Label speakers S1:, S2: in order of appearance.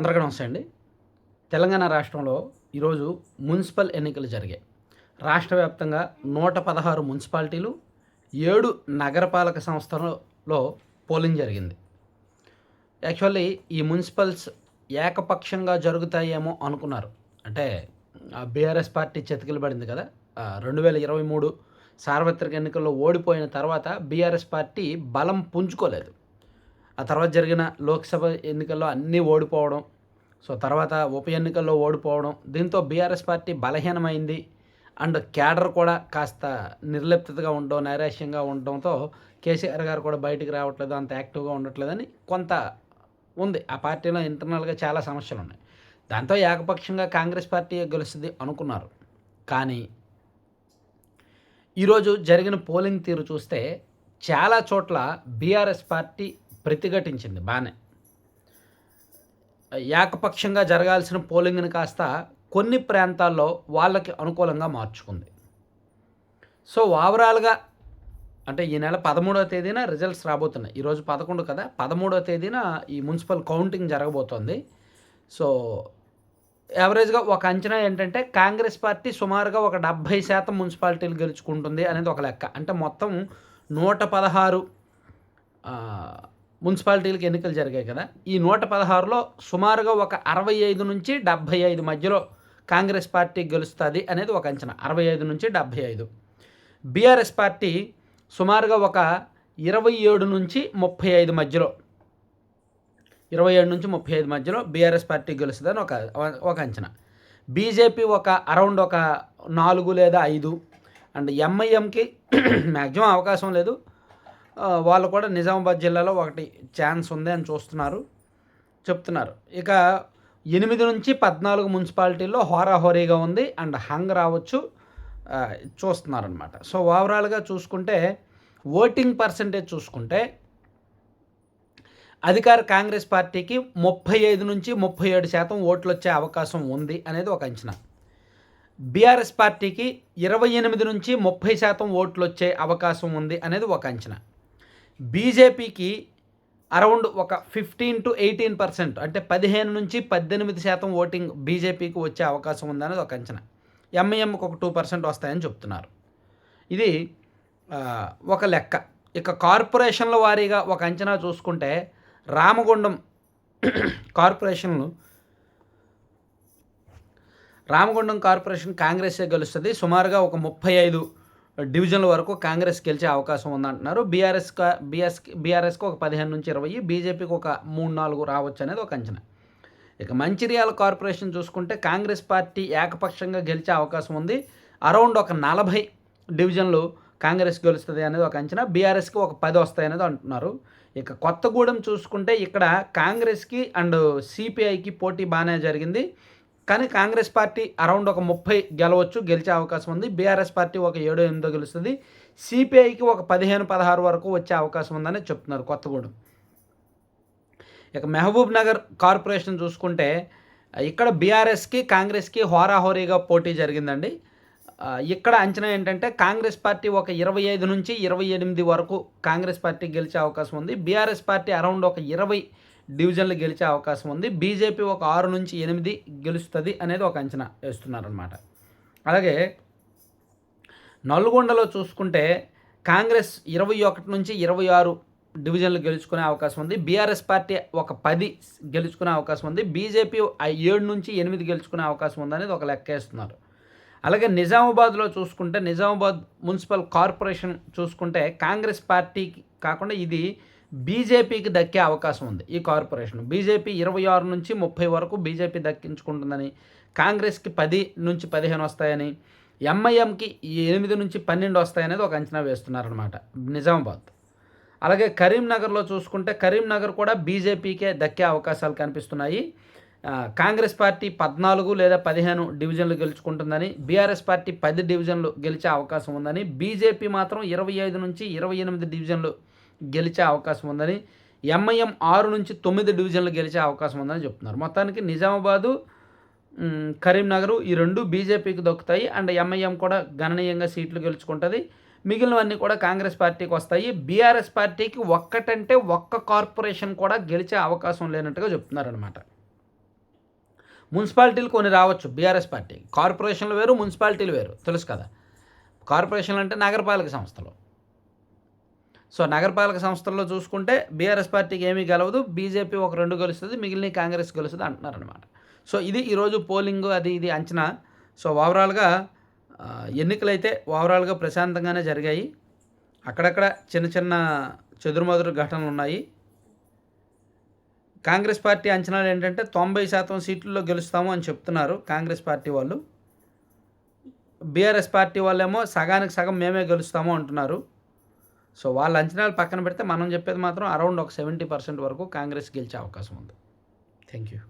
S1: అందరికీ నమస్తే అండి. తెలంగాణ రాష్ట్రంలో ఈరోజు మున్సిపల్ ఎన్నికలు జరిగాయి. రాష్ట్ర వ్యాప్తంగా నూట పదహారు మున్సిపాలిటీలు ఏడు నగరపాలక సంస్థలలో పోలింగ్ జరిగింది. యాక్చువల్లీ ఈ మున్సిపల్స్ ఏకపక్షంగా జరుగుతాయేమో అనుకున్నారు. అంటే బీఆర్ఎస్ పార్టీ చెతికిలు పడింది కదా. రెండు వేల ఇరవై మూడు సార్వత్రిక ఎన్నికల్లో ఓడిపోయిన తర్వాత బీఆర్ఎస్ పార్టీ బలం పుంజుకోలేదు. ఆ తర్వాత జరిగిన లోక్సభ ఎన్నికల్లో అన్నీ ఓడిపోవడం సో తర్వాత ఉప ఎన్నికల్లో ఓడిపోవడం దీంతో బీఆర్ఎస్ పార్టీ బలహీనమైంది. అండ్ క్యాడర్ కూడా కాస్త నిర్లిప్తగా ఉండడం నైరాశ్యంగా ఉండడంతో కేసీఆర్ గారు కూడా బయటికి రావట్లేదు అంత యాక్టివ్గా ఉండట్లేదని కొంత ఉంది. ఆ పార్టీలో ఇంటర్నల్గా చాలా సమస్యలు ఉన్నాయి దాంతో ఏకపక్షంగా కాంగ్రెస్ పార్టీ గెలుస్తుంది అనుకున్నారు. కానీ ఈరోజు జరిగిన పోలింగ్ తీరు చూస్తే చాలా చోట్ల బీఆర్ఎస్ పార్టీ ప్రతిఘటించింది బాగానే ఏకపక్షంగా జరగాల్సిన పోలింగ్ని కాస్త కొన్ని ప్రాంతాల్లో వాళ్ళకి అనుకూలంగా మార్చుకుంది. సో ఓవరాల్గా అంటే ఈ నెల పదమూడవ తేదీన రిజల్ట్స్ రాబోతున్నాయి. ఈరోజు పదకొండు కదా పదమూడవ తేదీన ఈ మున్సిపల్ కౌంటింగ్ జరగబోతోంది. సో యావరేజ్గా ఒక అంచనా ఏంటంటే కాంగ్రెస్ పార్టీ సుమారుగా ఒక డెబ్భై శాతం మున్సిపాలిటీలు గెలుచుకుంటుంది అనేది ఒక లెక్క. అంటే మొత్తం నూట పదహారు మున్సిపాలిటీలకు ఎన్నికలు జరిగాయి కదా. ఈ నూట పదహారులో సుమారుగా ఒక అరవై ఐదు నుంచి డెబ్భై ఐదు మధ్యలో కాంగ్రెస్ పార్టీ గెలుస్తుంది అనేది ఒక అంచనా. అరవై ఐదు నుంచి డెబ్భై ఐదు. బీఆర్ఎస్ పార్టీ సుమారుగా ఒక ఇరవై ఏడు నుంచి ముప్పై ఐదు మధ్యలో ఇరవై ఏడు నుంచి ముప్పై ఐదు మధ్యలో బీఆర్ఎస్ పార్టీ గెలుస్తుందని ఒక ఒక అంచనా. బీజేపీ ఒక అరౌండ్ ఒక నాలుగు లేదా ఐదు. అండ్ ఎంఐఎంకి మ్యాక్సిమం అవకాశం లేదు. వాళ్ళు కూడా నిజామాబాద్ జిల్లాలో ఒకటి ఛాన్స్ ఉంది అని చూస్తున్నారు చెప్తున్నారు. ఇక ఎనిమిది నుంచి పద్నాలుగు మున్సిపాలిటీల్లో హోరాహోరీగా ఉంది అండ్ హంగ్ రావచ్చు చూస్తున్నారనమాట సో ఓవరాల్గా చూసుకుంటే ఓటింగ్ పర్సంటేజ్ చూసుకుంటే అధికార కాంగ్రెస్ పార్టీకి ముప్పై ఐదు నుంచి ముప్పై ఏడు శాతం ఓట్లు వచ్చే అవకాశం ఉంది అనేది ఒక అంచనా. బీఆర్ఎస్ పార్టీకి ఇరవై ఎనిమిది నుంచి ముప్పై శాతం ఓట్లు వచ్చే అవకాశం ఉంది అనేది ఒక అంచనా. బీజేపీకి అరౌండ్ ఒక ఫిఫ్టీన్ టు ఎయిటీన్ పర్సెంట్ అంటే పదిహేను నుంచి పద్దెనిమిది శాతం ఓటింగ్ బీజేపీకి వచ్చే అవకాశం ఉందనేది ఒక అంచనా. ఎంఐఎంకి ఒక టూ పర్సెంట్ వస్తాయని చెప్తున్నారు. ఇది ఒక లెక్క. ఇక కార్పొరేషన్ల వారీగా ఒక అంచనా చూసుకుంటే రామగుండం కార్పొరేషన్లు రామగుండం కార్పొరేషన్ కాంగ్రెసే గెలుస్తుంది. సుమారుగా ఒక ముప్పై ఐదు డివిజన్ల వరకు కాంగ్రెస్ గెలిచే అవకాశం ఉందంటున్నారు. బీఆర్ఎస్ బీఎస్ బీఆర్ఎస్కి ఒక పదిహేను నుంచి ఇరవై బీజేపీకి ఒక మూడు నాలుగు రావచ్చు అనేది ఒక అంచనా. ఇక మంచిర్యాల కార్పొరేషన్ చూసుకుంటే కాంగ్రెస్ పార్టీ ఏకపక్షంగా గెలిచే అవకాశం ఉంది. అరౌండ్ ఒక నలభై డివిజన్లు కాంగ్రెస్ గెలుస్తుంది అనేది ఒక అంచనా. బీఆర్ఎస్కి ఒక పది వస్తాయి అనేది అంటున్నారు. ఇక కొత్తగూడెం చూసుకుంటే ఇక్కడ కాంగ్రెస్కి అండ్ సిపిఐకి పోటీ బాగానే జరిగింది. కానీ కాంగ్రెస్ పార్టీ అరౌండ్ ఒక ముప్పై గెలవచ్చు గెలిచే అవకాశం ఉంది. బీఆర్ఎస్ పార్టీ ఒక ఏడో ఎనిమిదో గెలుస్తుంది. సిపిఐకి ఒక పదిహేను పదహారు వరకు వచ్చే అవకాశం ఉందని చెప్తున్నారు కొత్తగూడెం. ఇక మహబూబ్ నగర్ కార్పొరేషన్ చూసుకుంటే ఇక్కడ బీఆర్ఎస్కి కాంగ్రెస్కి హోరాహోరీగా పోటీ జరిగిందండి. ఇక్కడ అంచనా ఏంటంటే కాంగ్రెస్ పార్టీ ఒక ఇరవై ఐదు నుంచి ఇరవై ఎనిమిది వరకు కాంగ్రెస్ పార్టీ గెలిచే అవకాశం ఉంది. బీఆర్ఎస్ పార్టీ అరౌండ్ ఒక ఇరవై డివిజన్లు గెలిచే అవకాశం ఉంది. బీజేపీ ఒక ఆరు నుంచి ఎనిమిది గెలుస్తుంది అనేది ఒక అంచనా వేస్తున్నారనమాట అలాగే నల్గొండలో చూసుకుంటే కాంగ్రెస్ ఇరవై ఒకటి నుంచి ఇరవై ఆరు డివిజన్లు గెలుచుకునే అవకాశం ఉంది. బీఆర్ఎస్ పార్టీ ఒక పది గెలుచుకునే అవకాశం ఉంది. బీజేపీ ఏడు నుంచి ఎనిమిది గెలుచుకునే అవకాశం ఉందనేది ఒక లెక్క వేస్తున్నారు. అలాగే నిజామాబాద్లో చూసుకుంటే నిజామాబాద్ మున్సిపల్ కార్పొరేషన్ చూసుకుంటే కాంగ్రెస్ పార్టీకి కాకుండా ఇది బీజేపీకి దక్కే అవకాశం ఉంది ఈ కార్పొరేషన్. బీజేపీ ఇరవై ఆరు నుంచి ముప్పై వరకు బీజేపీ దక్కించుకుంటుందని కాంగ్రెస్కి పది నుంచి పదిహేను వస్తాయని ఎంఐఎంకి ఎనిమిది నుంచి పన్నెండు వస్తాయనేది ఒక అంచనా వేస్తున్నారనమాట నిజామాబాద్. అలాగే కరీంనగర్లో చూసుకుంటే కరీంనగర్ కూడా బీజేపీకే దక్కే అవకాశాలు కనిపిస్తున్నాయి. కాంగ్రెస్ పార్టీ పద్నాలుగు లేదా పదిహేను డివిజన్లు గెలుచుకుంటుందని బీఆర్ఎస్ పార్టీ పది డివిజన్లు గెలిచే అవకాశం ఉందని బీజేపీ మాత్రం ఇరవై ఐదు నుంచి ఇరవై ఎనిమిది డివిజన్లు గెలిచే అవకాశం ఉందని ఎంఐఎం ఆరు నుంచి తొమ్మిది డివిజన్లు గెలిచే అవకాశం ఉందని చెప్తున్నారు. మొత్తానికి నిజామాబాదు కరీంనగర్ ఈ రెండు బీజేపీకి దొక్కుతాయి. అండ్ ఎంఐఎం కూడా గణనీయంగా సీట్లు గెలుచుకుంటుంది. మిగిలినవన్నీ కూడా కాంగ్రెస్ పార్టీకి వస్తాయి. బీఆర్ఎస్ పార్టీకి ఒక్కటంటే ఒక్క కార్పొరేషన్ కూడా గెలిచే అవకాశం లేనట్టుగా చెప్తున్నారనమాట మున్సిపాలిటీలు కొన్ని రావచ్చు బీఆర్ఎస్ పార్టీ కార్పొరేషన్లు వేరు మున్సిపాలిటీలు వేరు. తెలుసు కదా. కార్పొరేషన్లు అంటే నగరపాలక సంస్థలు. సో నగరపాలక సంస్థల్లో చూసుకుంటే బీఆర్ఎస్ పార్టీకి ఏమీ గెలవదు బీజేపీ ఒక రెండు గెలుస్తుంది మిగిలిన కాంగ్రెస్ గెలుస్తుంది అంటున్నారనమాట సో ఇది ఈరోజు పోలింగ్ అది ఇది అంచనా. సో ఓవరాల్గా ఎన్నికలైతే ఓవరాల్గా ప్రశాంతంగానే జరిగాయి. అక్కడక్కడ చిన్న చిన్న చెదురుమదురు ఘటనలు ఉన్నాయి. కాంగ్రెస్ పార్టీ అంచనాలు ఏంటంటే తొంభై శాతం సీట్లలో గెలుస్తాము అని చెప్తున్నారు కాంగ్రెస్ పార్టీ వాళ్ళు. బీఆర్ఎస్ పార్టీ వాళ్ళేమో సగానికి సగం మేమే గెలుస్తాము అంటున్నారు. సో వాళ్ళ అంచనాలు పక్కన పెడితే మనం చెప్పేది మాత్రం అరౌండ్ ఒక సెవెంటీ పర్సెంట్ వరకు కాంగ్రెస్ గెలిచే అవకాశం ఉంది. Thank you